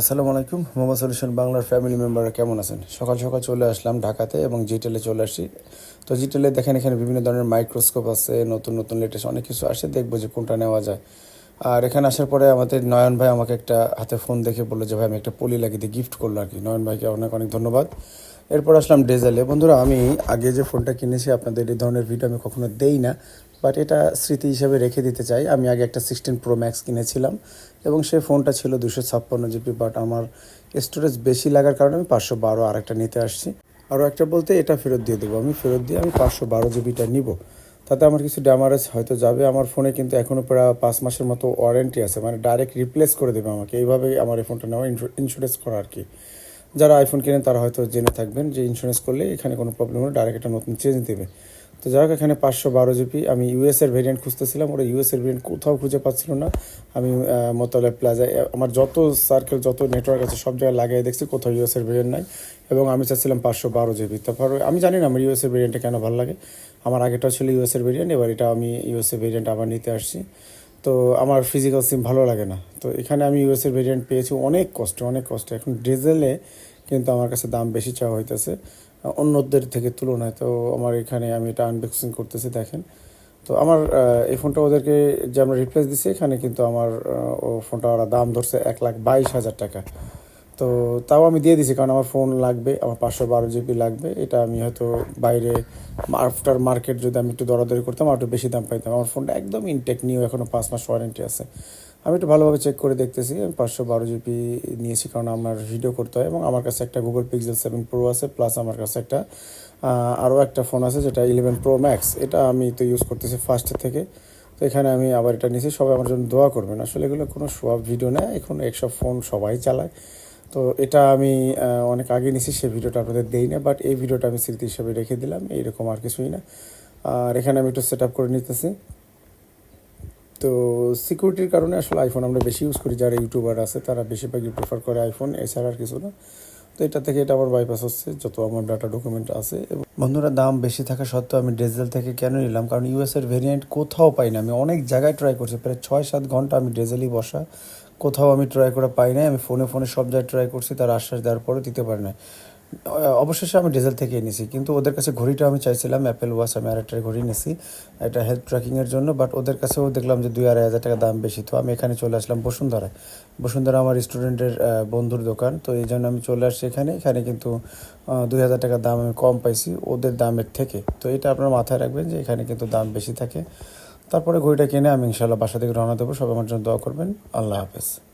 আসসালামু আলাইকুম। Mobile solution বাংলার ফ্যামিলি মেম্বাররা কেমন আছেন? সকাল সকাল চলে আসলাম ঢাকাতে এবং জিটেলে চলে আসি তো জিটেলে দেখেন, এখানে বিভিন্ন ধরনের মাইক্রোস্কোপ আছে, নতুন নতুন লেটেস্ট অনেক কিছু আসে, দেখব যে কোনটা নেওয়া যায়। আর এখানে আসার পরে আমাদের নয়ন ভাই আমাকে একটা হাতে ফোন দেখে বলল যে, ভাই, আমি একটা পলি লাগিয়ে দিয়ে গিফট করল আর কি নয়ন ভাইকে অনেক অনেক ধন্যবাদ। এরপর আসলাম ডেজেলে। বন্ধুরা, আমি আগে যে ফোনটা কিনেছি, আপনাদের এই ধরনের ভিডিও আমি কখনো দেই না বাট এটা স্মৃতি হিসেবে রেখে দিতে চাই। আমি আগে একটা সিক্সটিন প্রো ম্যাক্স কিনেছিলাম, এবং সেই ফোনটা ছিল দুশো ছাপ্পান্ন জিবি বাট আমার স্টোরেজ বেশি লাগার কারণে আমি পাঁচশো বারো আর একটা নিতে আসছি। আরও একটা বলতে, এটা ফেরত দিয়ে দেবো। আমি ফেরত দিয়ে আমি পাঁচশো বারো জিবিটা নিব। তাতে আমার কিছু ড্যামারেজ হয়তো যাবে। আমার ফোনে কিন্তু এখনও প্রায় পাঁচ মাসের মতো ওয়ারেন্টি আছে মানে ডাইরেক্ট রিপ্লেস করে দেবে আমাকে। এইভাবেই আমার এই ফোনটা নেওয়া ইন্স্যুরেন্স করা আর কি। যারা আইফোন কেনেন তারা হয়তো জেনে থাকবেন যে ইন্স্যুরেন্স করলে এখানে কোনো প্রবলেম হলে ডাইরেক্ট একটা নতুন চেঞ্জ দেবে। তো যাই হোক, এখানে পাঁচশো বারো জিবি আমি ইউএসের ভেরিয়েন্ট খুঁজতেছিলাম, ওরা ইউএসের ভেরিয়েন্ট কোথাও খুঁজে পাচ্ছিল না। আমি মোতালে প্লাজায় আমার যত সার্কেল যত নেটওয়ার্ক আছে, সব জায়গায় লাগিয়ে দেখছি, কোথাও ইউএসের ভেরিয়েন্ট নাই। এবং আমি চাচ্ছিলাম পাঁচশো বারো জিবি তারপর আমি জানি না আমার ইউএসের ভেরিয়েন্টটা কেন ভালো লাগে। আমার আগেটা ছিল ইউএসের ভেরিয়েন্ট এবার এটা আমি ইউএস এর ভেরিয়েন্ট আবার নিতে আসছি। তো আমার ফিজিক্যাল সিম ভালো লাগে না। তো এখানে আমি ইউএস এর ভেরিয়েন্ট পেয়েছি, অনেক কষ্ট অনেক কষ্ট। এখন ডিজেলে কিন্তু আমার কাছে দাম বেশি চাওয়া হইতেছে। অন্যদের থেকে তুলনায় তো আমার এখানে আমি এটা আনবক্সিং করতেছি, দেখেন। তো আমার এই ফোনটা ওদেরকে যে আমরা রিপ্লেস দিছি, এখানে কিন্তু আমার ও ফোনটা ওরা দাম ধরছে এক লাখ বাইশ হাজার টাকা। তো তাও আমি দিয়ে দিছি, কারণ আমার ফোন লাগবে, আমার পাঁচশো বারো জিবি লাগবে। এটা আমি হয়তো বাইরে আফটার মার্কেট যদি আমি একটু দরাদরি করতাম, আর একটু বেশি দাম পাইতাম। আমার ফোনটা একদম ইনটেক নিউ এখনও পাঁচ মাস ওয়ারেন্টি আছে। আমি একটু ভালোভাবে চেক করে দেখতেছি, আমি পাঁচশো বারো জিবি নিয়েছি কারণ আমার ভিডিও করতে হয় এবং আমার কাছে একটা গুগল পিক্সেল সেভেন প্রো আছে প্লাস আমার কাছে একটা আরও একটা ফোন আছে যেটা ইলেভেন প্রো ম্যাক্স এটা আমি তো ইউজ করতেছি ফার্স্ট থেকে। তো এখানে আমি আবার এটা নিয়েছি, সবাই আমার জন্য দোয়া করবেন। আসলে এগুলো কোনো সোয়াব ভিডিও না, এখন একসব ফোন সবাই চালায়। তো এটা আমি অনেক আগে নিয়েছি সেই ভিডিওটা আপনাদের দেই না বাট এই ভিডিওটা আমি স্মৃতি হিসেবে রেখে দিলাম, এইরকম আর কিছুই না। আর এখানে আমি একটু সেট করে নিতেছি। তো সিকিউরিটির কারণে আসলে আইফোন আমরা বেশি ইউজ করি, যারা ইউটিউবার আছে, তারা বেশিরভাগই প্রেফার করে আইফোন এছাড়া আর কিছু না। তো এটা থেকে এটা আমার বাইপাস হচ্ছে, যত আমার ডাটা ডকুমেন্ট আছে এবং বন্ধুরা, দাম বেশি থাকা সত্ত্বেও আমি ডেজেল থেকে কেন নিলাম? কারণ ইউএসের ভেরিয়েন্ট কোথাও পাই না। আমি অনেক জায়গায় ট্রাই করছি, প্রায় ছয় সাত ঘণ্টা আমি ডেজেলই বসা। কোথাও আমি ট্রাই করে পাই নাই, আমি ফোনে ফোনে সব জায়গায় ট্রাই করছি, তার আশ্বাস দেওয়ার পরে দিতে পারি না অবশেষে আমি ডেজেল থেকে এনেছি কিন্তু ওদের কাছে ঘড়িটা আমি চাইছিলাম অ্যাপেল ওয়াচ আমি আর একটা ঘড়ি নিয়েছি এটা হেলথ ট্র্যাকিংয়ের জন্য বাট ওদের কাছেও দেখলাম যে দুই আড়াই হাজার টাকা দাম বেশি। তো আমি এখানে চলে আসলাম বসুন্ধরায়। বসুন্ধরা আমার স্টুডেন্টের বন্ধুর দোকান, তো এই জন্য আমি চলে আসছি এখানে। এখানে কিন্তু দুই হাজার টাকা দাম আমি কম পাইছি ওদের দামের থেকে। তো এটা আপনার মাথায় রাখবেন যে এখানে কিন্তু দাম বেশি থাকে। তারপরে ঘড়িটা কিনে আমি ইনশাল্লাহ বাসা থেকে রওনা দেবো। সবাই আমার জন্য দোয়া করবেন। আল্লাহ হাফেজ।